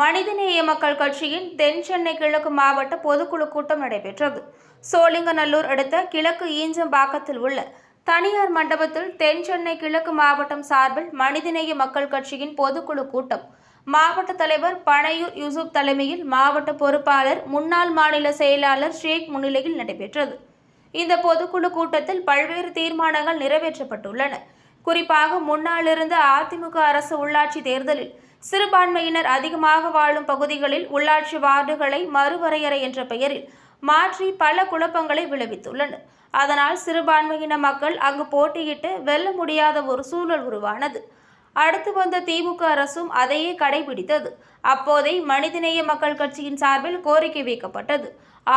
மனிதநேய மக்கள் கட்சியின் தென் சென்னை கிழக்கு மாவட்ட பொதுக்குழு கூட்டம் நடைபெற்றது. சோழிங்கநல்லூர் அடுத்த கிழக்கு ஈஞ்சம்பாக்கத்தில் உள்ள தனியார் மண்டபத்தில் தென் சென்னை கிழக்கு மாவட்டம் சார்பில் மனிதநேய மக்கள் கட்சியின் பொதுக்குழு கூட்டம். மாவட்ட தலைவர் பனையூர் யூசுப் தலைமையில் மாவட்ட பொறுப்பாளர் முன்னாள் மாநில செயலாளர் ஷேக் முன்னிலையில் நடைபெற்றது. இந்த பொதுக்குழு கூட்டத்தில் பல்வேறு தீர்மானங்கள் நிறைவேற்றப்பட்டுள்ளன. குறிப்பாக முன்னாலிருந்து அதிமுக அரசு உள்ளாட்சி தேர்தலில் சிறுபான்மையினர் அதிகமாக வாழும் பகுதிகளில் உள்ளாட்சி வார்டுகளை மறுவரையறை என்ற பெயரில் மாற்றி பல குழப்பங்களை விளைவித்துள்ளனர். அதனால் சிறுபான்மையின மக்கள் அங்கு போட்டியிட்டு வெல்ல முடியாத ஒரு சூழல் உருவானது. அடுத்து வந்த திமுக அரசும் அதையே கடைபிடித்தது. அப்போதே மனிதநேய மக்கள் கட்சியின் சார்பில் கோரிக்கை வைக்கப்பட்டது.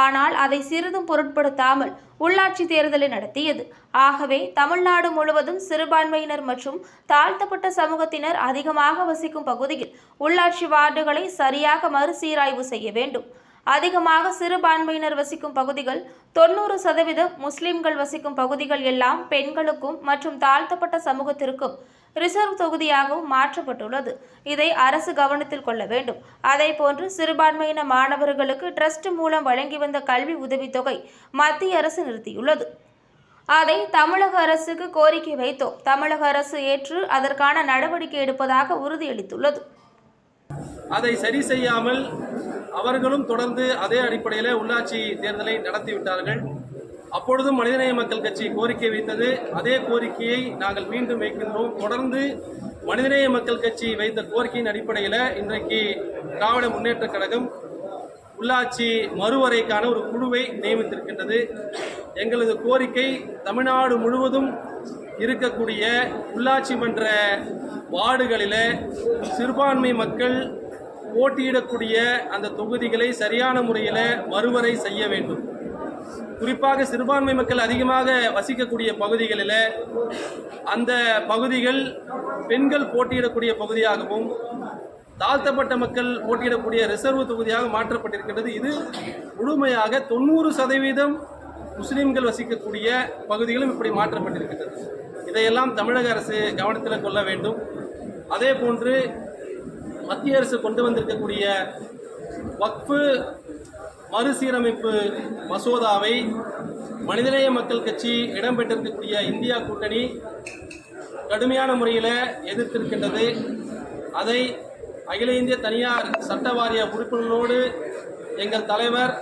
ஆனால் அதை சிறிதும் பொருட்படுத்தாமல் உள்ளாட்சி தேர்தலை நடத்தியது. ஆகவே தமிழ்நாடு முழுவதும் சிறுபான்மையினர் மற்றும் தாழ்த்தப்பட்ட சமூகத்தினர் அதிகமாக வசிக்கும் பகுதியில் உள்ளாட்சி வார்டுகளை சரியாக மறுசீராய்வு செய்ய வேண்டும். அதிகமாக சிறுபான்மையினர் வசிக்கும் பகுதிகள் தொண்ணூறு சதவீதம் முஸ்லிம்கள் வசிக்கும் பகுதிகள் எல்லாம் பெண்களுக்கும் மற்றும் தாழ்த்தப்பட்ட சமூகத்திற்கும் ரிசர்வ் தொகுதியாகவும் மாற்றப்பட்டுள்ளது. இதை அரசு கவனத்தில் கொள்ள வேண்டும். அதே போன்று சிறுபான்மையின மாணவர்களுக்கு ட்ரஸ்ட் மூலம் வழங்கி வந்த கல்வி உதவித்தொகை மத்திய அரசு நிறுத்தியுள்ளது. அதை தமிழக அரசுக்கு கோரிக்கை வைத்தோம். தமிழக அரசு ஏற்று அதற்கான நடவடிக்கை எடுப்பதாக உறுதியளித்துள்ளது. அதை சரி செய்யாமல் அவர்களும் தொடர்ந்து அதே அடிப்படையில் உள்ளாட்சி தேர்தலை நடத்திவிட்டார்கள் அப்பொழுதும் மனிதநேய மக்கள் கட்சி கோரிக்கை வைத்தது. அதே கோரிக்கையை நாங்கள் மீண்டும் வைக்கின்றோம். தொடர்ந்து மனிதநேய மக்கள் கட்சி வைத்த கோரிக்கையின் அடிப்படையில் இன்றைக்கு திராவிட முன்னேற்றக் கழகம் உள்ளாட்சி மறுவரைக்கான ஒரு குழுவை நியமித்திருக்கின்றது. எங்களது கோரிக்கை தமிழ்நாடு முழுவதும் இருக்கக்கூடிய உள்ளாட்சி மன்ற வார்டுகளில் சிறுபான்மை மக்கள் போட்டியிடக்கூடிய அந்த தொகுதிகளை சரியான முறையில் மறுவரை செய்ய வேண்டும். குறிப்பாக சிறுபான்மை மக்கள் அதிகமாக வசிக்கக்கூடிய பகுதிகளில் அந்த பகுதிகள் பெண்கள் போட்டியிடக்கூடிய பகுதியாகவும் தாழ்த்தப்பட்ட மக்கள் போட்டியிடக்கூடிய ரிசர்வ் தொகுதியாக மாற்றப்பட்டிருக்கின்றது. இது முழுமையாக தொண்ணூறு சதவீதம் முஸ்லீம்கள் வசிக்கக்கூடிய பகுதிகளும் இப்படி மாற்றப்பட்டிருக்கின்றது. இதையெல்லாம் தமிழக அரசு கவனத்தில் கொள்ள வேண்டும். அதே போன்று மத்திய அரசு கொண்டு வந்திருக்கக்கூடிய வக்ஃபு மறுசீரமைப்பு மசோதாவை மனிதநேய மக்கள் கட்சி இடம்பெற்றிருக்கக்கூடிய இந்தியா கூட்டணி கடுமையான முறையில் எதிர்த்திருக்கின்றது. அதை அகில இந்திய தனியார் சட்ட வாரிய உறுப்பினர்களோடு எங்கள் தலைவர்